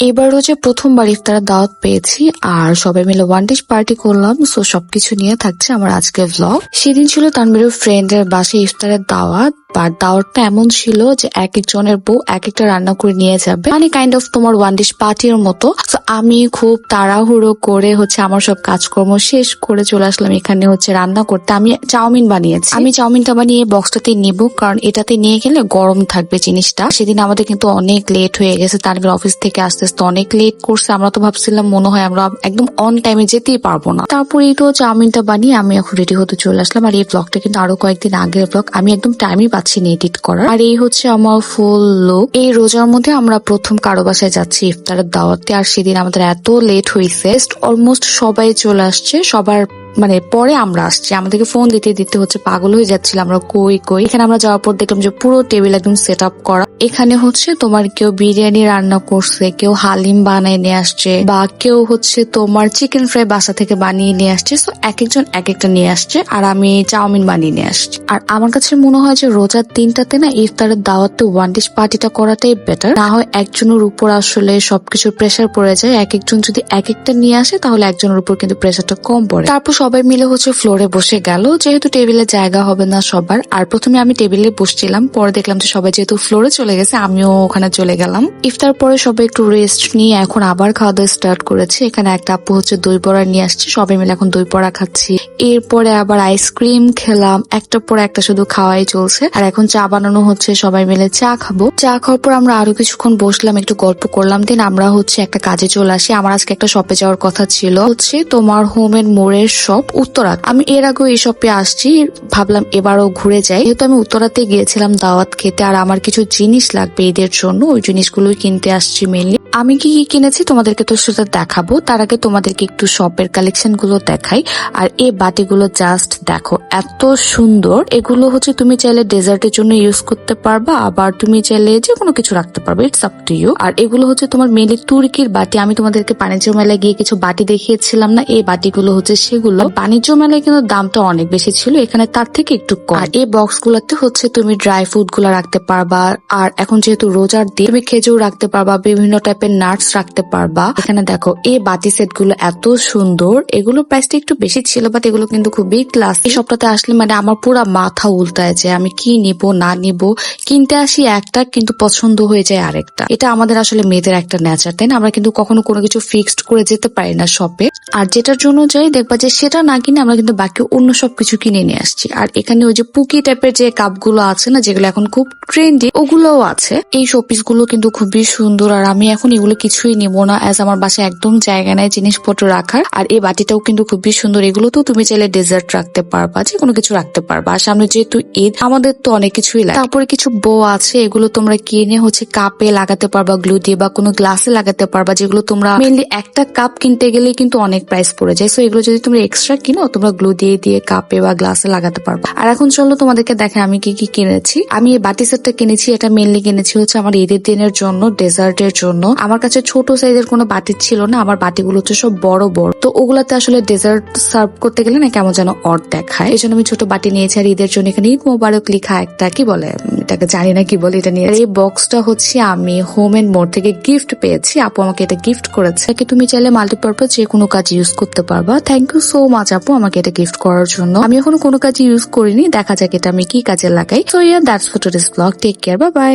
এবার হচ্ছে প্রথমবার ইফতারের দাওয়াত পেয়েছি, আর সবাই মিলে ওয়ান ডিশ পার্টি করলাম সো সবকিছু নিয়ে থাকছে আমার আজকের ভ্লগ সেদিন ছিল তানবিরের ফ্রেন্ডের বাসে ইফতারের দাওয়াত বাট দাওয়াতটা এমন ছিল যে এক একজনের বউ এক একটা রান্না করে নিয়ে যাবে। মানে কাইন্ড অফ তোমার ওয়ান ডিশ পার্টির মতো। আমি খুব তাড়াহুড়ো করে হচ্ছে আমার সব কাজকর্ম শেষ করে চলে আসলাম। এখানে হচ্ছে রান্না করতে। আমি চাউমিন বানিয়েছি। আমি চাউমিনটা বানিয়ে বক্সটাতে নিব। কারণ এটাতে নিয়ে গেলে গরম থাকবে জিনিসটা। সেদিন আমাদের কিন্তু অনেক লেট হয়ে গেছে। তানভীর অফিস থেকে আস্তে আস্তে অনেক লেট করছে। আমরা তো ভাবছিলাম মনে হয় আমরা একদম অন টাইমে যেতেই পারব না। তারপর তো চাউমিনটা বানিয়ে আমি এখন রেডি হতে চলে আসলাম। আর এই ব্লগটা কিন্তু আরও কয়েকদিন আগের ব্লগ আমি একদম টাইমই পাচ্ছি না এডিট করার। আর এই হচ্ছে আমার ফুল লুক এই রোজার মধ্যে আমরা প্রথম কারও বাসায় যাচ্ছি ইফতারের দাওয়াতে। আর সেদিন আমাদের এত লেট হয়েছে অলমোস্ট সবাই চলে আসছে। সবার মানে পরে আমরা আসছি। আমাদেরকে ফোন দিতে দিতে হচ্ছে পাগল হয়ে যাচ্ছিল আমরা কই কই। এখানে আমরা যাওয়ার পর দেখলাম যে পুরো টেবিল একদম সেট আপ করা। এখানে হচ্ছে তোমার কেউ বিরিয়ানি রান্না করছে, কেউ হালিম বানায় নিয়ে আসছে বা কেউ হচ্ছে তোমার চিকেন ফ্রাই বাসা থেকে বানিয়ে নিয়ে আসছে। তো এক একজন এক একটা নিয়ে আসছে আর আমি চাউমিন বানিয়ে নিয়ে আসছি। আর আমার কাছে মনে হয় যে রোজার দিনটাতে না ইফতারের দাওয়াতে ওয়ান ডিশ পার্টিটা করাটাই বেটার না হয় একজনের উপর আসলে সবকিছুর প্রেশার পড়ে যায়। এক একজন যদি এক একটা নিয়ে আসে তাহলে একজনের উপর কিন্তু প্রেশারটা কম পড়ে। তারপর সবাই মিলে হচ্ছে ফ্লোরে বসে গেল। যেহেতু টেবিলে জায়গা হবে না সবার, আর প্রথমে আমি টেবিলে বসছিলাম, পরে দেখলাম যে সবাই যেহেতু ফ্লোরে চলে গেছে, আমিও ওখানে চলে গেলাম। ইফতার পরে সবাই একটু রেস্ট নিয়ে এখন আবার খাওয়া দাওয়া স্টার্ট করেছে। এখানে একটা আপু হচ্ছে দই বড়া নিয়ে আসছে, সবাই মিলে এখন দই বড়া খাচ্ছি। এরপরে আবার আইসক্রিম খেলাম, একটার পর একটা শুধু খাওয়াই চলছে। আর এখন চা বানানো হচ্ছে, সবাই মিলে চা খাব। চা খাওয়ার পর আমরা আরও কিছুক্ষণ বসলাম, একটু গল্প করলাম। দিন আমরা হচ্ছে একটা কাজে চলে আসি। আমার আজকে একটা শপে যাওয়ার কথা ছিল। হচ্ছে তোমার হোম এন্ড মোড়ের উত্তরাত। আমি এর আগেও এই শপে আসছি, ভাবলাম এবারও ঘুরে যাই। যেহেতু আমি উত্তরাতে গিয়েছিলাম দাওয়াত খেতে, আর আমার কিছু জিনিস লাগবে এদের জন্য, ওই জিনিসগুলোই কিনতে আসছি মেনলি আমি কি কি কিনেছি তোমাদেরকে তো সেটা দেখাবো। তার আগে তোমাদেরকে একটু শপের কালেকশনগুলো দেখাই। আর এই বাটিগুলো জাস্ট দেখো, এত সুন্দর। এগুলো হচ্ছে তুমি চাইলে ডেজার্টের জন্য ইউজ করতে পারবা, আবার তুমি চাইলে যে কোনো কিছু রাখতে পারবে ইটস আপ টু ইউ আর এগুলো হচ্ছে তোমার মেনলি তুর্কির বাটি। আমি তোমাদেরকে বাণিজ্য মেলায় গিয়ে কিছু বাটি দেখিয়েছিলাম না, এই বাটিগুলো হচ্ছে সেগুলো। বাণিজ্য মেলায় কিন্তু দামটা অনেক বেশি ছিল, এখানে তার থেকে একটু কম। আর এই বক্স গুলোতে হচ্ছে তুমি ড্রাই ফ্রুটগুলো রাখতে পারবা। আর এখন যেহেতু রোজার দিন, তুমি খেজুর রাখতে পারবা, বিভিন্ন টাইপের নাটস রাখতে পারবা। এখানে দেখো, এই বাটি সেটগুলো এত সুন্দর। এগুলো প্রাইসটা একটু বেশি ছিল বাট এগুলো কিন্তু খুবই ক্লাস এই সপ্তাহে আসলে মানে আমার পুরো মাথা উল্টায় যে আমি কি নিব, না নিব। কিনতে আসি একটা, কিন্তু পছন্দ হয়ে যায় আরেকটা। এটা আমাদের আসলে মেয়েদের একটা নেচার তাই না? আমরা কিন্তু কখনো কোনো কিছু ফিক্সড করে যেতে পারি না শপে আর যেটার জন্য যাই, দেখবা যে সেটা না কিনে আমরা কিন্তু বাকি অন্য সব কিছু কিনে নিয়ে আসছি। আর এখানে ওই যে পুকি টাইপের যে কাপগুলো আছে না, যেগুলো এখন খুব ট্রেন্ডি ওগুলোও আছে। এই শোপিসগুলো কিন্তু খুবই সুন্দর, আর আমি এখন এগুলো কিছুই নিব না অ্যাজ আমার বাসায় একদম জায়গা নেই জিনিসপত্র রাখার। আর এই বাটিটাও কিন্তু খুবই সুন্দর। এগুলো তো তুমি চাইলে ডেজার্ট রাখতে পারবা যে কোনো কিছু রাখতে পারবা। সামনে যেহেতু ঈদ, আমাদের তো অনেক কিছুই লাগে। তারপরে কিছু বো আছে, এগুলো তোমরা কিনে হচ্ছে কাপে লাগাতে পারবা গ্লু দিয়ে বা কোনো গ্লাসে লাগাতে পারবা, যেগুলো তোমরা মেনলি একটা কাপ কিনতে গেলে কিন্তু অনেক প্রাইস পড়ে যায়। সো এগুলো যদি তোমরা এক্সট্রা কিনো, তোমরা গ্লু দিয়ে দিয়ে কাপে বা গ্লাসে লাগাতে পারবা। আর এখন চলো তোমাদেরকে দেখে আমি কি কি কিনেছি। আমি এই বাটি সেটটা কিনেছি, এটা মেনলি কিনেছি হচ্ছে আমার ঈদের দিনের জন্য ডেজার্টের জন্য। আমার কাছে ছোট সাইজের কোনো বাটি ছিল না, আমার বাটিগুলো হচ্ছে সব বড় বড়। তো ওগুলাতে আসলে ডেজার্ট সার্ভ করতে গেলে না কেমন যেন অড দেখায়। এই জন্য আমি ছোট বাটি নিয়েছি আর ঈদের জন্য এখানে ঈদ মোবারক লিখা একটা কি বলে এটাকে জানি না কি বলে এটা নিয়ে এই বক্সটা হচ্ছে আমি হোম এন্ড মোড থেকে গিফট পেয়েছি। আপু আমাকে এটা গিফট করেছে। কি তুমি চাইলে মাল্টিপারপাস যে কোনো কাজ ইউজ করতে পারবা। থ্যাংক ইউ সো মাচ আপু, আমাকে এটা গিফট করার জন্য। আমি এখনও কোনো কাজ ইউজ করিনি। দেখা যাক এটা আমি কি কাজে লাগাই। So yeah that's for today's vlog take care bye bye